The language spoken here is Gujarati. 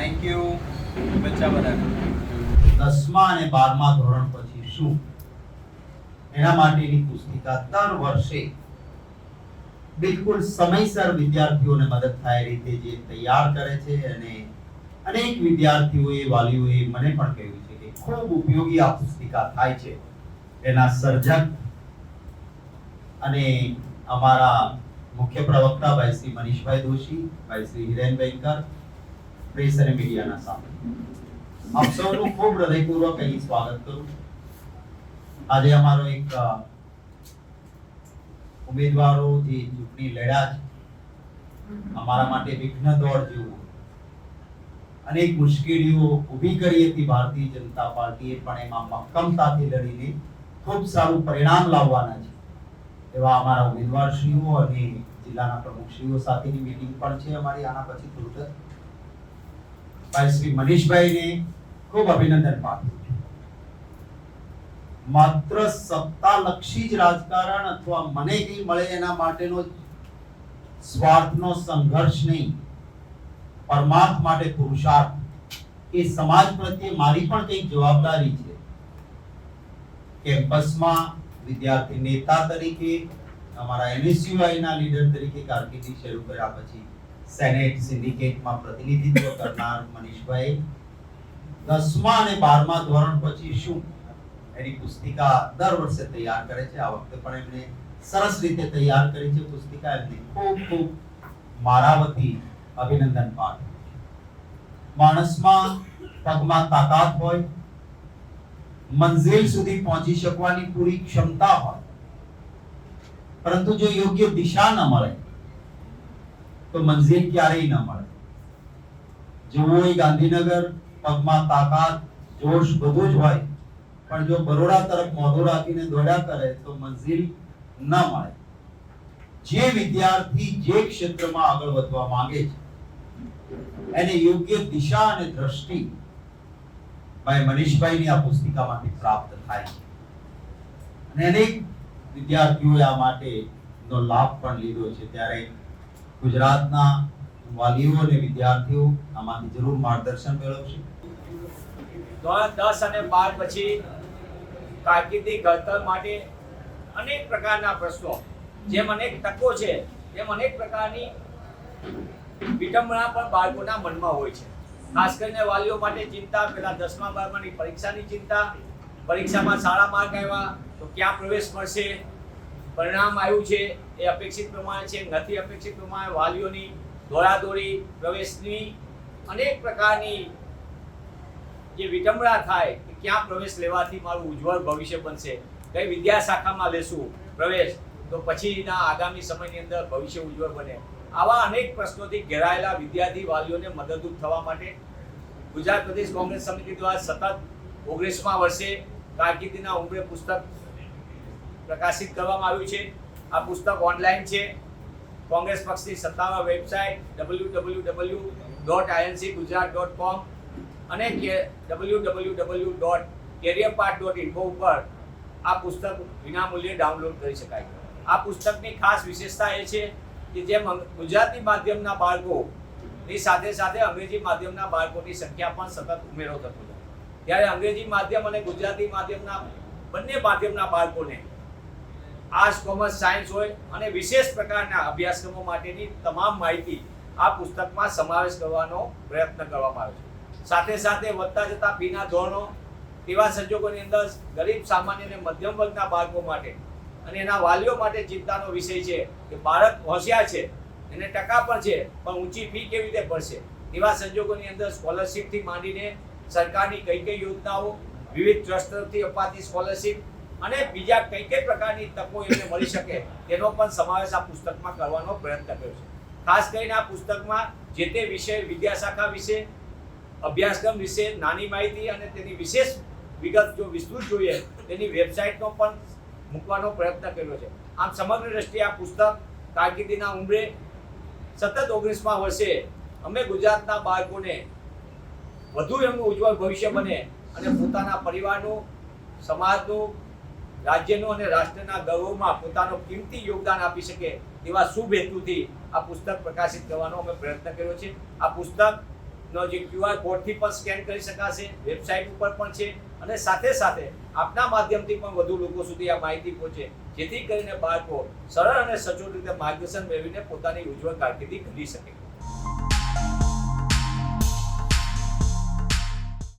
થેન્ક યુ બચ્ચા બધાને. દસમા અને બારમા ધોરણ પછી શું? એના માટેની પુસ્તિકા દર વર્ષે બિલકુલ સમયસર વિદ્યાર્થીઓને મદદ થાય રીતે જે તૈયાર કરે છે અને અનેક વિદ્યાર્થીઓએ, વાલીઓએ મને પણ કહ્યું છે કે ખૂબ ઉપયોગી આ પુસ્તિકા થાય છે. એના સર્જક અને અમારા મુખ્ય પ્રવક્તા ભાઈ શ્રી મનીષભાઈ દોશી, ભાઈ શ્રી હિરેન બેંકર પ્રેસ અને મીડિયાના સામે. આપ સૌનું ખૂબ હૃદયપૂર્વક અહીં સ્વાગત કરું. આજે અમારો એક ઉમેદવારો જે ચૂંટણી લડ્યા છે, અમારા માટે વિઘ્ન દોડ જેવું અનેક મુશ્કેલીઓ ઊભી કરી હતી ભારતીય જનતા પાર્ટીએ, પણ એમાં મક્કમતાથી લડીને ખૂબ સારું પરિણામ લાવવાના છે. એવા અમારા ઉમેદવારશ્રીઓ અને જિલ્લાના પ્રમુખશ્રીઓ સાથેની મીટિંગ પણ છે અમારી. આના પછી તુરંત ભાઈ શ્રી મનીષભાઈને ખૂબ અભિનંદન પાઠવું માત્ર સત્તાલક્ષી જ રાજકારણ અથવા મને કંઈ મળે એના માટેનો સ્વાર્થનો સંઘર્ષ નહીં. પરમાર્થ માટે પુરુષાર્થ. એ સમાજ પ્રત્યે મારી પણ કંઈક જવાબદારી છે. કેમ્પસમાં વિદ્યાર્થી નેતા તરીકે, અમારા એનએસયુઆઈના લીડર તરીકે કારકિર્દી શરૂ કર્યા પછી સેનેટ સિન્ડિકેટમાં પ્રતિનિધિત્વ કરનાર મનીષભાઈ દસમા અને બારમા ધોરણ પછી શું? એની પુસ્તિકા દર વર્ષે તૈયાર કરે છે. આ વખતે પણ એમણે સરસ રીતે તૈયાર કરી છે પુસ્તિકા. એમને ખૂબ ખૂબ મારા વતી અભિનંદન પાઠવું માણસમાં પગમાં તાકાત હોય, મંઝિલ સુધી પહોંચી શકવાની પૂરી ક્ષમતા હોય, પરંતુ જો યોગ્ય દિશા ન મળે તો મંઝિલ ક્યારેય ન મળે. જુઓ ગાંધીનગર, પગમાં તાકાત, જોશ બધું જ હોય. પણ જો બરોડા તરફ મોઢું રાખીને દોડ્યા કરે, તો મંઝિલ ન મળે. જે વિદ્યાર્થી જે ક્ષેત્રમાં આગળ વધવા માંગે છે, એને યોગ્ય દિશા અને દ્રષ્ટિ ભાઈ મનીષભાઈની આ પુસ્તિકામાંથી પ્રાપ્ત થાય છે. અને અનેક વિદ્યાર્થીઓએ આ માટે નો લાભ પણ લીધો છે. ત્યારે ગુજરાતના વાલીઓ અને વિદ્યાર્થીઓ આમાંથી જરૂર માર્ગદર્શન મેળવશે. દસ અને બાર પછી કારકિર્દી ઘડતર માટે અનેક પ્રકારના પ્રશ્નો, જેમ અનેક તકો છે, તેમ અનેક પ્રકારની વિડંબના પણ બાળકોના મનમાં હોય છે. ખાસ કરીને વાલીઓ માટે ચિંતા પેલા દસમા બારમાની પરીક્ષાની ચિંતા, પરીક્ષામાં સારા માર્ક આવ્યા તો ક્યાં પ્રવેશ મળશે પરિણામ આવ્યું છે એ અપેક્ષિત પ્રમાણે છે, નથી અપેક્ષિત પ્રમાણે વાલીઓની દોડાદોડી પ્રવેશની અનેક પ્રકારની જે વિટંબણા થાય કે ક્યાં પ્રવેશ લેવાથી મારું ઉજ્જવળ ભવિષ્ય બનશે. કઈ વિદ્યા શાખામાં લેશું પ્રવેશ, તો પછીના આગામી સમયની અંદર ભવિષ્ય ઉજ્જવળ બને. આવા અનેક પ્રશ્નોથી ઘેરાયેલા વિદ્યાર્થી વાલીઓને મદદરૂપ થવા માટે ગુજરાત પ્રદેશ કોંગ્રેસ સમિતિ દ્વારા સતત ઓગણીસમા વર્ષે કારકિર્દીના ઉમરે પુસ્તક પ્રકાશિત કરવામાં આવ્યું છે. આ પુસ્તક ઓનલાઈન છે. કોંગ્રેસ પક્ષની સત્તાવાર website W W W dot INC Gujarat dot com અને W W W dot career part dot info ઉપર આ પુસ્તક વિનામૂલ્યે ડાઉનલોડ કરી શકાય. આ પુસ્તકની ખાસ વિશેષતા એ છે કે જેમ ગુજરાતી માધ્યમના બાળકોની સાથે સાથે અંગ્રેજી માધ્યમના બાળકોની સંખ્યા પણ સતત ઉમેરો થતો જાય. ત્યારે અંગ્રેજી માધ્યમ અને ગુજરાતી માધ્યમના બંને માધ્યમના બાળકોને આર્ટ્સ કોમર્સ સાયન્સ હોય અને વિશેષ પ્રકારના અભ્યાસક્રમો માટેની તમામ માહિતી આ પુસ્તકમાં સમાવેશ કરવાનો પ્રયત્ન કરવામાં આવ્યો છે. સાથે સાથે વધતા જતા ફીના ધોરણો તેવા સંજોગોની અંદર ગરીબ, સામાન્ય અને મધ્યમ વર્ગના બાળકો માટે અને એના વાલીઓ માટે ચિંતાનો વિષય છે કે બાળક હોશિયાર છે, એને ટકા પણ છે, પણ ઊંચી ફી કેવી રીતે ભરશે? એવા સંજોગોની અંદર સ્કોલરશીપથી માંડીને સરકારની કઈ કઈ યોજનાઓ, વિવિધ ટ્રસ્ટ અપાતી સ્કોલરશિપ અને બીજા કઈ કઈ પ્રકારની તકો એમને મળી શકે, તેનો પણ સમાવેશ આ પુસ્તકમાં કરવાનો પ્રયત્ન કર્યો છે. ખાસ કરીને આ પુસ્તકમાં જે તે વિષય વિદ્યાશાખા વિશે, અભ્યાસક્રમ વિશે નાની માહિતી અને તેની વિશેષ વિગત જો વિસ્તૃત જોઈએ, તેની વેબસાઇટનો પણ મૂકવાનો પ્રયત્ન કર્યો છે. આમ સમગ્ર દ્રષ્ટિએ આ પુસ્તક કારકિર્દીના ઉંમરે સતત ઓગણીસમાં વર્ષે અમે ગુજરાતના બાળકોને વધુ એમનું ઉજ્જવળ ભવિષ્ય બને અને પોતાના પરિવારનું, સમાજનું રાજ્યનું અને રાષ્ટ્રના ગૌરવમાં પોતાનું કિંમતી યોગદાન આપી શકે તેવા શુભ હેતુથી આ પુસ્તક પ્રકાશિત કરવાનો અમે પ્રયત્ન કર્યો છે. આ પુસ્તક નો જે ક્યુઆર કોડથી પણ સ્કેન કરી શકાશે, વેબસાઇટ ઉપર પણ છે અને સાથે સાથે આપના માધ્યમથી પણ વધુ લોકો સુધી આ માહિતી પહોંચે. જેથી કરીને બાળકો સરળ અને સચોટ રીતે માર્ગદર્શન મેળવીને પોતાની ઉજ્જવળ કારકિર્દી ઘડી શકે.